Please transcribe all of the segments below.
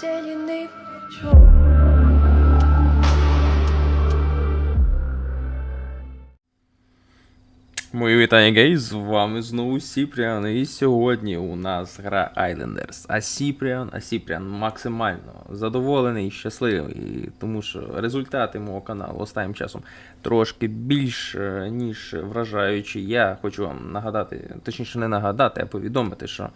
зеленый вечер. Мої вітання, гей, з вами знову Сіпріан, і сьогодні у нас гра Islanders. А Сіпріан, а Сіпріан максимально задоволений і щасливий, тому що результати мого каналу останнім часом трошки більш е, ніж вражаючі. Я хочу вам нагадати, точніше не нагадати, а повідомити, що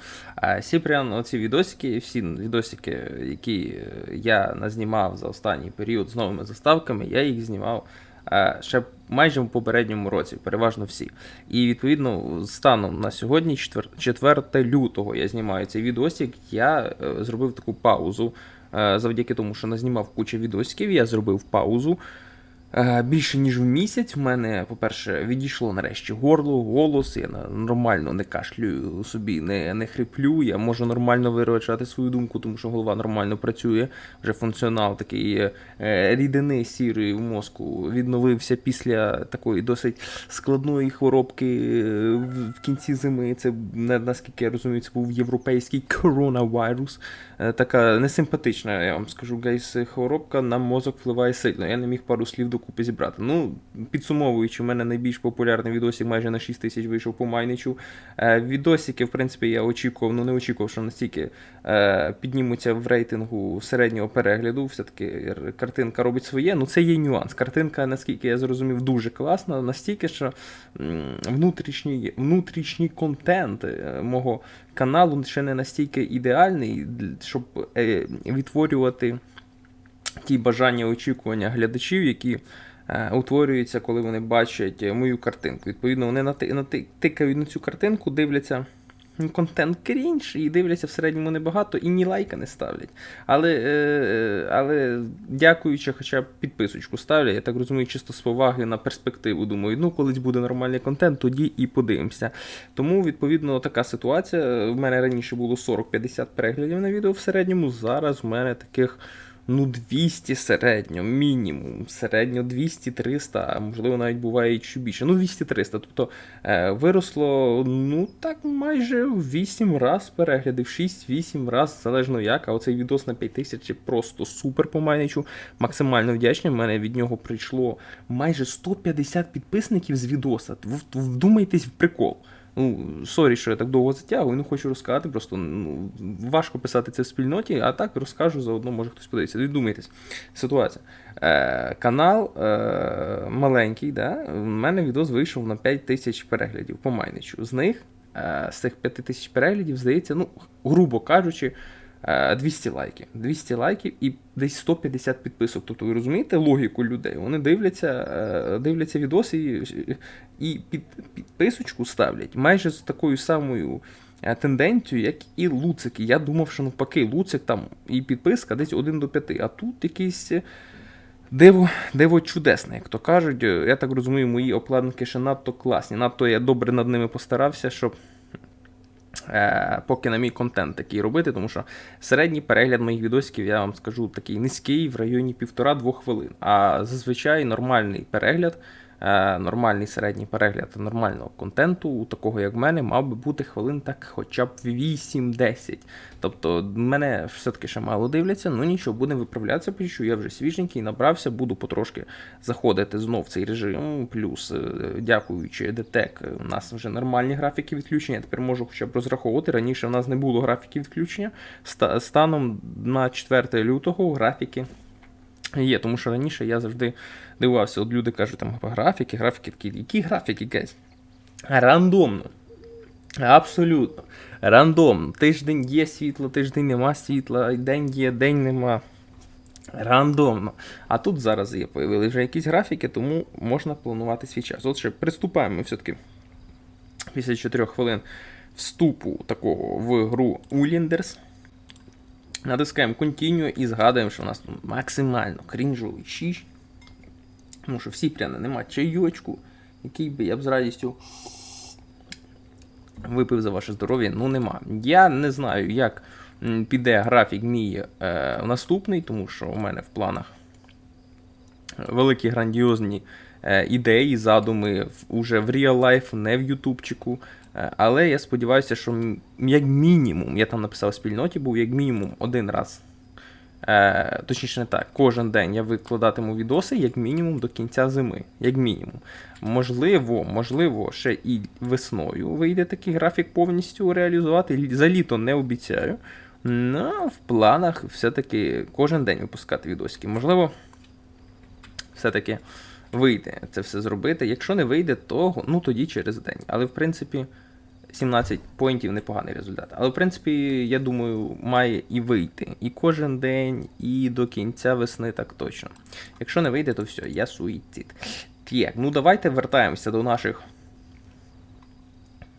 е, Сіпріан, оці відосики, всі відосики, які я назнімав за останній період з новими заставками, я їх знімав. Е, ще майже в попередньому році, переважно всі. І відповідно, станом на сьогодні, 4, 4 лютого, я знімаю цей відосик. Я е, зробив таку паузу. Е, завдяки тому, що назнімав кучу відосиків, я зробив паузу. Е, Більше ніж в місяць в мене, по-перше, відійшло нарешті горло, голос. Я нормально не кашлюю собі, не, не хриплю. Я можу нормально виражати свою думку, тому що голова нормально працює. Вже функціонал такий е, рідини сірої в мозку відновився після такої досить складної хворобки е, в кінці зими. Це наскільки я розумію, це був європейський коронавірус. Е, Така несимпатична, я вам скажу, гейс, хворобка на мозок впливає сильно. Я не міг пару слів докупи зібрати. Ну, підсумовуючи, у мене найбільш популярний відосик майже на 6 тисяч вийшов по Майничу. Е, Відосики, в принципі, я очікував, ну не очікував, що настільки е, піднімуться в рейтингу середнього перегляду. Все-таки картинка робить своє. Ну це є нюанс. Картинка, наскільки я зрозумів, дуже класна, настільки, що внутрішній, внутрішній контент е, мого каналу ще не настільки ідеальний, щоб відтворювати ті бажання очікування глядачів, які е, утворюються, коли вони бачать е, мою картинку. Відповідно, вони нати- нати- тикають на цю картинку, дивляться. ну, Контент крінж і дивляться в середньому небагато і ні лайка не ставлять. Але, е, але дякуючи, хоча б підписочку ставлять, я так розумію, чисто з поваги на перспективу. Думаю, ну колись буде нормальний контент, тоді і подивимося. Тому, відповідно, така ситуація. В мене раніше було 40-50 переглядів на відео в середньому. Зараз в мене таких ну 200 середньо, мінімум. Середньо 200-300, а можливо навіть буває і більше. Ну 200-300. Тобто е, виросло, ну так, майже в 8 раз переглядів, 6-8 раз, залежно як. А оцей відос на 5000 просто супер по майничу. Максимально вдячний. У мене від нього прийшло майже 150 підписників з відоса. Вдумайтесь в прикол. Ну, сорі, що я так довго затягую, ну хочу розказати. Просто ну, важко писати це в спільноті, а так розкажу заодно, може хтось подивиться. Віддумайтесь. Ситуація. Е, канал е, маленький, да? У мене відос вийшов на 5 тисяч переглядів по майничу. З них, е, з цих 5 тисяч переглядів, здається, ну, грубо кажучи, 200 лайків. 200 лайків і десь 150 підписок. Тобто ви розумієте логіку людей? Вони дивляться, е, дивляться відоси і, і під, підписочку ставлять майже з такою самою е, тенденцією, як і Луцик. Я думав, що навпаки, Луцик там і підписка десь 1 до 5. А тут якийсь. е, Диво, диво чудесне, як то кажуть. Е, Я так розумію, мої обкладинки ще надто класні. Надто я добре над ними постарався, щоб е, поки на мій контент такий робити, тому що середній перегляд моїх відосиків, я вам скажу, такий низький в районі 1,5-2 хвилин. А зазвичай нормальний перегляд, е, нормальний середній перегляд нормального контенту, у такого як в мене, мав би бути хвилин так хоча б 8-10. Тобто мене все-таки ще мало дивляться, ну нічого, будемо виправлятися, почу, я вже свіженький, набрався, буду потрошки заходити знов в цей режим. Плюс, е, дякуючи ДТЕК, у нас вже нормальні графіки відключення. Я тепер можу хоча б розраховувати. Раніше в нас не було графіків відключення. Станом на 4 лютого графіки Є, тому що раніше я завжди дивувався, от люди кажуть, там графіки, графіки такі. Які графіки, гейс? Рандомно. Абсолютно. Рандомно. Тиждень є світло, тиждень нема світла, день є, день нема. Рандомно. А тут зараз є, появили вже якісь графіки, тому можна планувати свій час. От ще приступаємо все-таки після 4 хвилин вступу такого в гру Уліндерс. Натискаємо Continue і згадуємо, що у нас тут максимально крінжовий 6. Тому що всі прямо нема чайочку, який би я б з радістю випив за ваше здоров'я. Ну нема. Я не знаю, як піде графік мій е, наступний, тому що у мене в планах великі грандіозні е, ідеї, задуми в- уже в life, не в ютубчику. Е, Але я сподіваюся, що як мінімум, я там написав в спільноті, був як мінімум один раз Е, точніше, не так, кожен день я викладатиму відоси як мінімум до кінця зими. Як мінімум. Можливо, можливо, ще і весною вийде такий графік повністю реалізувати. Лі- За літо не обіцяю. Ну, в планах все-таки кожен день випускати відосики. Можливо, все-таки вийде це все зробити. Якщо не вийде, то ну тоді через день. Але в принципі. 17 поінтів непоганий результат. Але в принципі, я думаю, має і вийти. І кожен день, і до кінця весни так точно. Якщо не вийде, то все, я суїцид. Так, ну давайте вертаємося до наших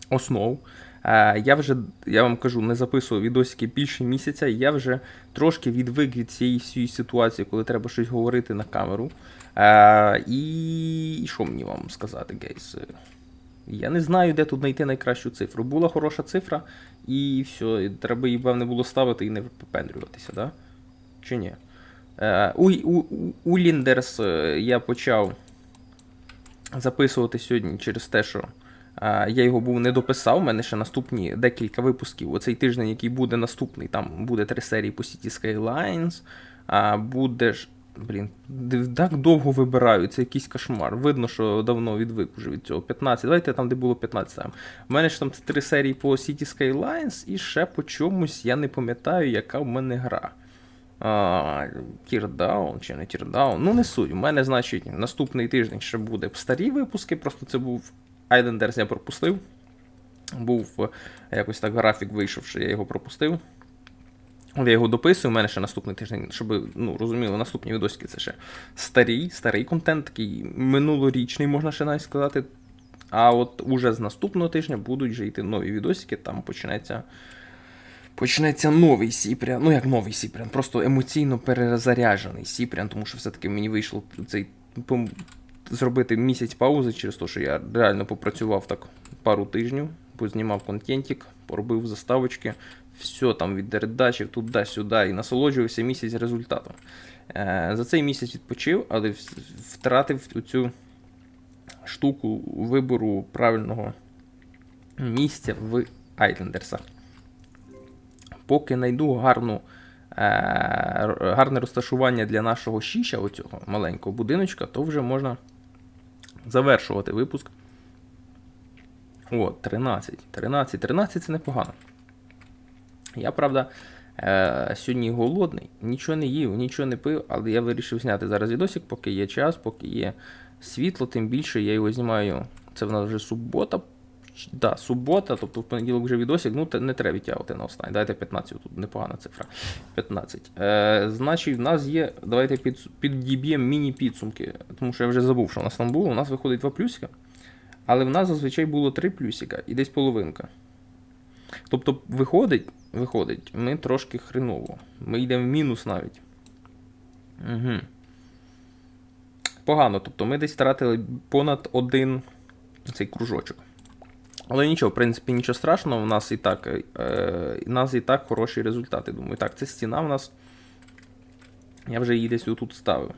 основ. Е, Я вже, я вам кажу, не записував відосики більше місяця. Я вже трошки відвик від цієї всієї ситуації, коли треба щось говорити на камеру. Е, І що мені вам сказати, гейс? Я не знаю, де тут знайти найкращу цифру. Була хороша цифра, і все, і треба її, певне, було ставити і не випендрюватися, да? Чи ні? Е, у, у, у- Ліндерс я почав записувати сьогодні через те, що я його був не дописав. У мене ще наступні декілька випусків. Оцей тиждень, який буде наступний, там буде три серії по City Skylines, буде ж. Блін, так довго вибираю, це якийсь кошмар. Видно, що давно відвик вже від цього. 15. Давайте там, де було 15 там. У мене ж там три серії по City Skylines, і ще по чомусь я не пам'ятаю, яка в мене гра. Тірдаун чи не Тірдаун. Ну, не суть. У мене, значить, наступний тиждень ще буде старі випуски, просто це був Islanders я пропустив. Був е, якось так графік вийшов, що я його пропустив. Я його дописую, у мене ще наступний тиждень, щоб ну, розуміли, наступні відосики це ще старий, старий контент, такий минулорічний, можна ще навіть сказати. А от уже з наступного тижня будуть вже йти нові відосики, там почнеться. Почнеться новий Сіпрян. Ну як новий Сіпрян, просто емоційно перезаряджений Сіпрян, тому що все-таки мені вийшло цей зробити місяць паузи через те, що я реально попрацював так пару тижнів, познімав контентик, поробив заставочки, все там від редачів туди-сюди і насолоджувався місяць результатом. Е, за цей місяць відпочив, але втратив цю штуку вибору правильного місця в Айлендерсах. Поки знайду гарну, е, гарне розташування для нашого шіша, оцього маленького будиночка, то вже можна завершувати випуск. О, 13. 13. 13 це непогано. Я, правда, е, сьогодні голодний, нічого не їв, нічого не пив, але я вирішив зняти зараз відосик, поки є час, поки є світло, тим більше я його знімаю. Це в нас вже субота. Да, субота, тобто в понеділок вже відосик, ну не треба відтягувати на останній. Дайте 15, тут непогана цифра. 15. Е, значить, в нас є. Давайте під, підіб'ємо міні-підсумки, тому що я вже забув, що у нас там було. У нас виходить 2 плюсика, але в нас зазвичай було 3 плюсика і десь половинка. Тобто, виходить, виходить, ми трошки хреново. Ми йдемо в мінус навіть. Угу. Погано, тобто ми десь втратили понад один цей кружочок. Але нічого, в принципі, нічого страшного, у нас і так, е, у нас і так хороші результати. Думаю, так, це стіна в нас. Я вже її десь отут ставив.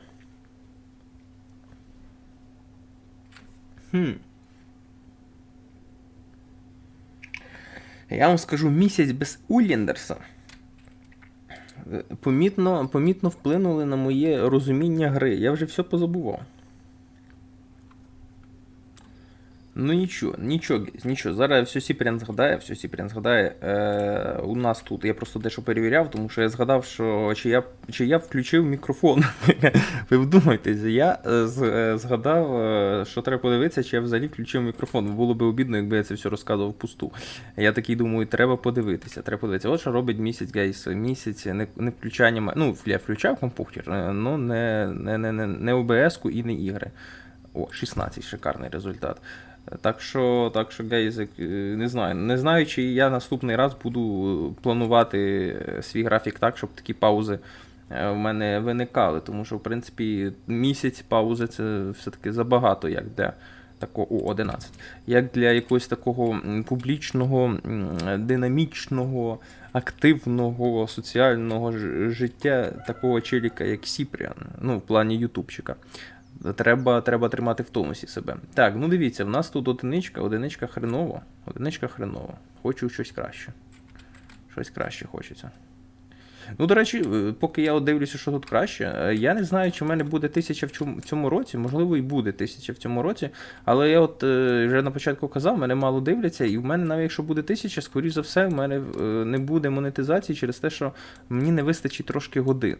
Хм. Я вам скажу, місяць без Уллендерса е, помітно, помітно вплинули на моє розуміння гри. Я вже все позабував. Ну нічого, нічого, нічого. Зараз все Сіпрян згадає, все Сіпрян згадає. Е, у нас тут я просто дещо перевіряв, тому що я згадав, що чи я, чи я включив мікрофон. Ви вдумайтесь, я е, е, згадав, е, що треба подивитися, чи я взагалі включив мікрофон. Було б обідно, якби я це все розказував впусту. Я такий думаю, треба подивитися, треба подивитися. От що робить місяць, гейс, місяць не, не включання. Ну, я включав комп'ютер, е, ну не, не, не, не, не ОБС-ку і не ігри. О, 16, шикарний результат. Так що, так що, гейз, як, е, не знаю. Не знаю, чи я наступний раз буду планувати е, свій графік так, щоб такі паузи е, в мене виникали. Тому що, в принципі, місяць паузи це все-таки забагато, як для такого о, 11. Як для якогось такого публічного, динамічного, активного соціального життя такого челіка, як Сіпріан, ну, в плані ютубчика. Треба, треба тримати в тонусі себе. Так, ну дивіться, в нас тут одиничка, одиничка хреново. Одиничка хреново. Хочу щось краще. Щось краще хочеться. Ну, до речі, е, поки я дивлюся, що тут краще, е, я не знаю, чи в мене буде тисяча в цьому, році, можливо, і буде тисяча в цьому році. Але я от е, вже на початку казав, мене мало дивляться, і в мене навіть якщо буде тисяча, скоріш за все, в мене не буде монетизації через те, що мені не вистачить трошки годин.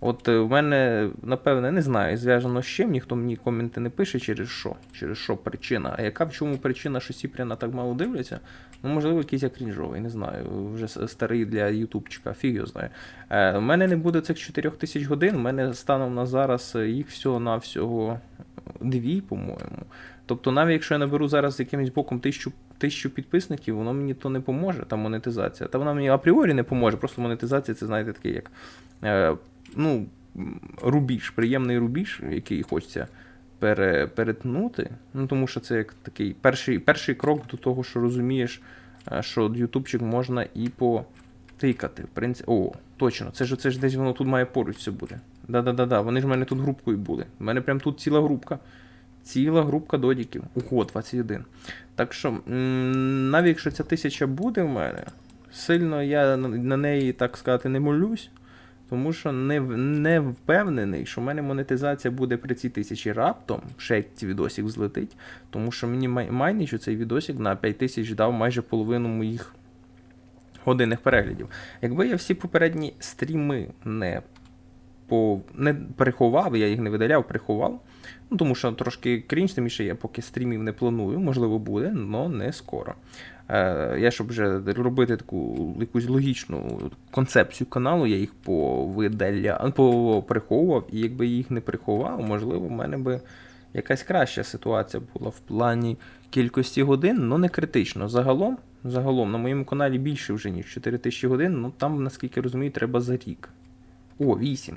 От е, в мене, напевне, не знаю, зв'язано з чим, ніхто мені коменти не пише, через що, через що причина. А яка в чому причина, що Сіпряна так мало дивляться? Ну, можливо, якийсь я крінжовий, не знаю. Вже старий для ютубчика, фіг його знає. Е, у мене не буде цих 4 тисяч годин, у мене станом на зараз е, їх всього на всього дві, по-моєму. Тобто, навіть якщо я наберу зараз якимось боком тисячу, тисячу підписників, воно мені то не поможе, та монетизація. Та вона мені апріорі не поможе, просто монетизація це, знаєте, такий як. Ну, рубіж, приємний рубіж, який хочеться пере, перетнути. Ну, тому що це як такий перший, перший крок до того, що розумієш, е, що ютубчик можна і потикати. В принципі, о, точно, це ж це ж десь воно тут має поруч все буде. Да-да-да-да, вони ж в мене тут групкою були. У мене прям тут ціла групка. Ціла групка додіків. Ого, 21. Так що, навіть якщо ця тисяча буде в мене, сильно я на неї, так сказати, не молюсь. Тому що не, не впевнений, що в мене монетизація буде при цій тисячі раптом, ще відосик взлетить, тому що мені май- що цей відосик на 5 тисяч дав майже половину моїх годинних переглядів. Якби я всі попередні стріми не, по, не приховав, я їх не видаляв, приховав. Ну, тому що трошки крінж, тим більше я поки стрімів не планую, можливо, буде, але не скоро. Е, я щоб вже робити таку якусь логічну концепцію каналу, я їх повидаля... поприховував, і якби їх не приховав, можливо, в мене би якась краща ситуація була в плані кількості годин, але не критично. Загалом, загалом на моєму каналі більше вже, ніж 4000 годин, ну там, наскільки розумію, треба за рік. О, 8.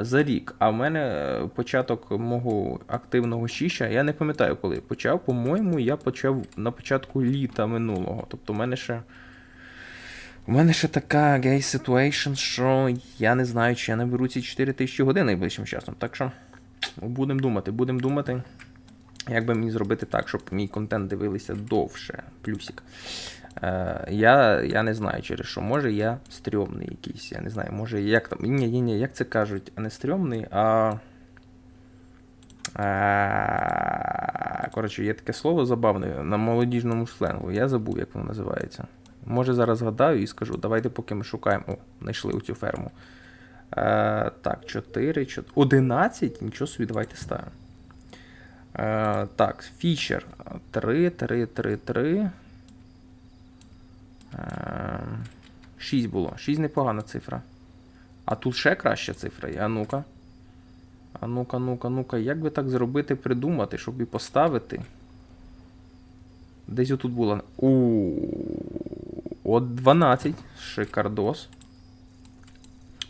За рік. А в мене е, початок мого активного щища, я не пам'ятаю, коли почав. По-моєму, я почав на початку літа минулого. Тобто, в мене ще. У мене ще така гей ситуейшн, що я не знаю, чи я наберу ці 4000 годин найближчим часом. Так що будемо думати, будемо думати, як би мені зробити так, щоб мій контент дивилися довше. Плюсик. Е, я, я не знаю через що. Може я стрьомний якийсь. Я не знаю, може як там. Ні, ні, ні, як це кажуть, а не стрьомний, а. а... Коротше, є таке слово забавне на молодіжному сленгу. Я забув, як воно називається. Може зараз згадаю і скажу. Давайте, поки ми шукаємо. О, знайшли цю ферму. Е, так, 4, 4. 11? Нічого собі, давайте ставимо. Е, так, Фішер. 3, 3, 3, 3. 6 було. 6 непогана цифра. А тут ще краща цифра є. А ну-ка. А ну-ка, ну-ка, ну-ка. Як би так зробити, придумати, щоб і поставити? Десь отут було. У От 12. Шикардос.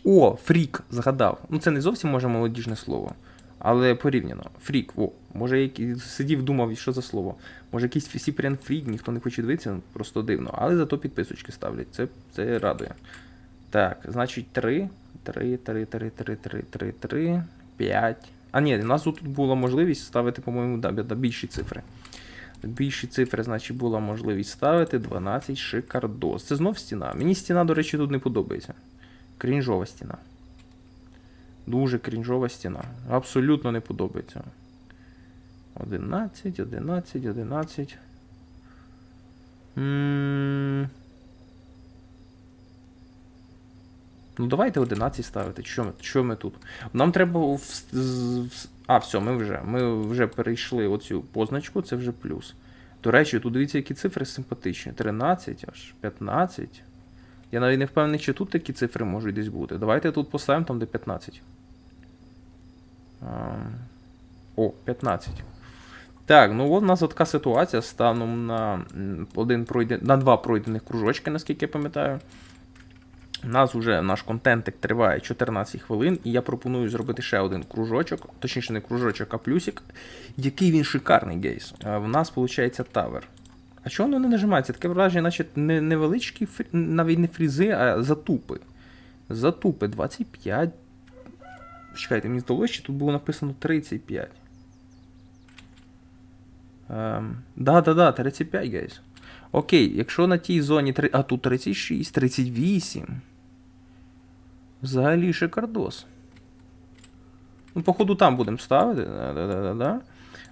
О, фрік, згадав. Ну, це не зовсім може молодіжне слово. Але порівняно. Фрік, о, може який сидів, думав, що за слово. Може якийсь Сіпрян Фрік, ніхто не хоче дивитися, просто дивно. Але зато підписочки ставлять. Це, це радує. Так, значить 3, 3, 3, 3, 3, 3, 3, 3, 5. А ні, у нас тут була можливість ставити, по-моєму, да, більші цифри. Більші цифри, значить, була можливість ставити 12 шикардос. Це знов стіна. Мені стіна, до речі, тут не подобається. Крінжова стіна. Дуже крінжова стіна. Абсолютно не подобається. 11, 11, 11. м Ну, давайте 11 ставити. Що ми, що ми тут? Нам треба. В- а, все, ми вже. Ми вже перейшли оцю позначку, це вже плюс. До речі, тут дивіться, які цифри симпатичні. 13 аж, 15. Я навіть не впевнений, чи тут такі цифри можуть десь бути. Давайте тут поставимо там, де 15. О, 15. Так, ну от у нас така ситуація станом на один пройде... на два пройдених кружочки, наскільки я пам'ятаю. У нас вже наш контентик триває 14 хвилин, і я пропоную зробити ще один кружочок, точніше не кружочок, а плюсик. Який він шикарний гейс. Е, В нас виходить тавер. А чого воно не нажимається? Таке враження, наче невеличкі, навіть не фрізи, а затупи. Затупи 25. Чекайте, мені здалося, що тут було написано 35. Ем, да, да, да, 35, гейс. Окей, якщо на тій зоні. А тут 36, 38. Взагалі шикардос. Ну, походу, там будемо ставити. Да-да-да-да.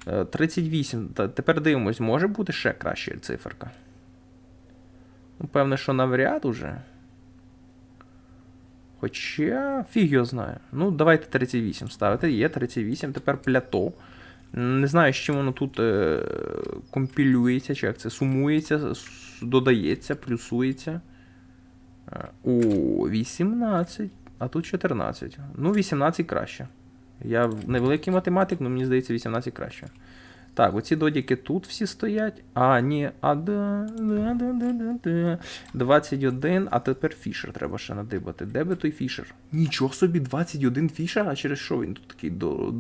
Е, 38. Тепер дивимось, може бути ще краща циферка. Ну, певне, що навряд уже. Хоча фіг його знає. Ну, давайте 38 ставити. Є 38, тепер плято. Не знаю, з чим воно тут е, компілюється, чи як це сумується, додається, плюсується. Е, О, 18, а тут 14. Ну, 18 краще. Я невеликий математик, але мені здається, 18 краще. Так, оці додіки тут всі стоять. А, ні, а да, да, да, да, да, да. 21, а тепер фішер треба ще надибати. Де би той фішер? Нічого собі, 21 фішер, а через що він тут такий до...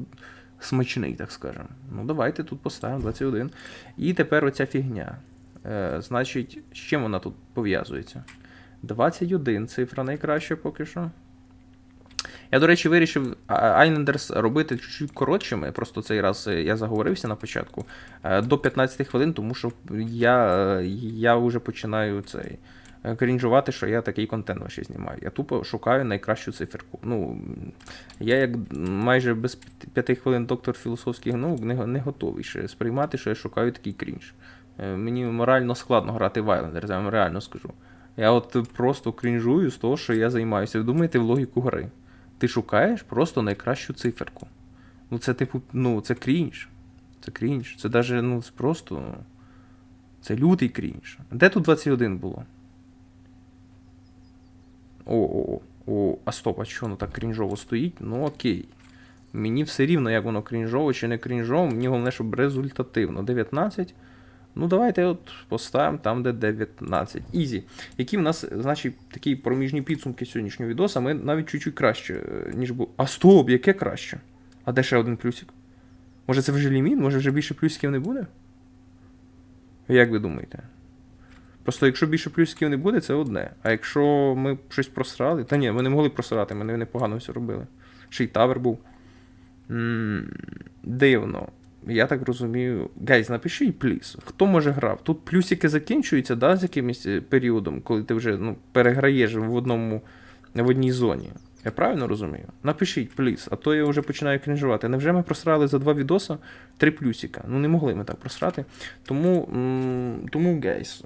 смачний, так скажемо. Ну, давайте тут поставимо 21. І тепер оця фігня. Е, значить, з чим вона тут пов'язується? 21 цифра найкраща поки що. Я, до речі, вирішив а, Islanders робити чуть-чуть коротшими. Просто цей раз е, я заговорився на початку е, до 15 хвилин, тому що я, е, я вже починаю цей. Крінжувати, що я такий контент вообще знімаю. Я тупо шукаю найкращу циферку. Ну, я як майже без п'яти- хвилин доктор філософських наук не, не готовий ще сприймати, що я шукаю такий крінж. Мені морально складно грати в Islanders, я вам реально скажу. Я от просто крінжую з того, що я займаюся. Думаєте в логіку гри. Ти шукаєш просто найкращу циферку. Ну, це типу, ну, це крінж. Це крінж. Це даже, ну, просто. Це лютий крінж. Де тут 21 було? О, о, о, а стоп, а що воно так крінжово стоїть? Ну окей. Мені все рівно, як воно крінжово чи не крінжово, мені головне, щоб результативно. 19. Ну, давайте от поставимо там, де 19. Ізі. Які в нас, значить, такі проміжні підсумки сьогоднішнього відоса, ми навіть чуть-чуть краще, е, ніж було. А стоп, яке краще? А де ще один плюсик? Може це вже ліміт? Може вже більше плюсиків не буде? Як ви думаєте? Просто якщо більше плюсиків не буде, це одне. А якщо ми щось просрали. Та ні, ми не могли просрати, ми непогано все робили. Ще й тавер був. м дивно. Я так розумію. Гайз, напишіть пліс. Хто може грав? Тут плюсики закінчуються, да, з якимось е, періодом, коли ти вже ну, переграєш в одному в одній зоні. Я правильно розумію? Напишіть, пліс, а то я вже починаю крінжувати. Невже ми просрали за два відоса три плюсика? Ну не могли ми так просрати. Тому, тому гейс,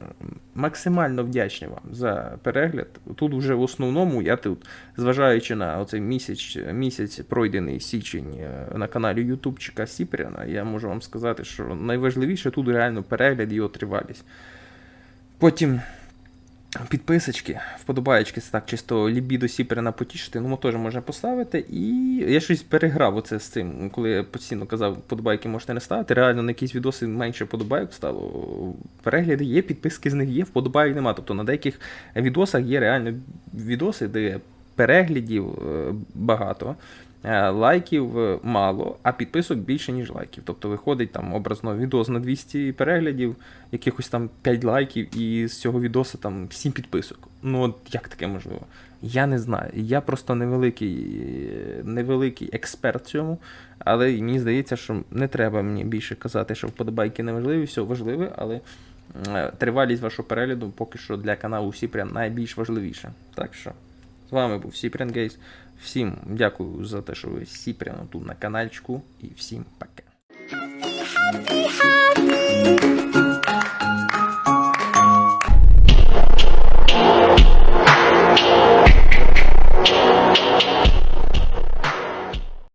максимально вдячний вам за перегляд. Тут вже в основному я тут, зважаючи на оцей місяць, місяць пройдений січень е, на каналі Ютубчика Сіпряна, я можу вам сказати, що найважливіше тут реально перегляд і тривалість. Потім підписочки, вподобаєчки, це так чисто лібідо Сіпряна потішити, ну теж можна поставити. І я щось переграв оце з цим, коли я постійно казав, вподобайки можете не ставити. Реально на якісь відоси менше вподобайок стало. Перегляди є, підписки з них є, вподобайок нема. Тобто на деяких відосах є реально відоси, де переглядів е, багато. Е, Лайків е, мало, а підписок більше, ніж лайків. Тобто виходить там образно відос на 200 переглядів, якихось там 5 лайків, і з цього відоса там 7 підписок. Ну от як таке можливо? Я не знаю. Я просто невеликий, е, невеликий експерт в цьому, але мені здається, що не треба мені більше казати, що вподобайки не важливі, все важливе, але тривалість вашого перегляду поки що для каналу всі прям найбільш важливіше. Так що. З вами був Сіпрян Гейс. Всім дякую за те, що ви всі прямо тут на каналчику. І всім пока.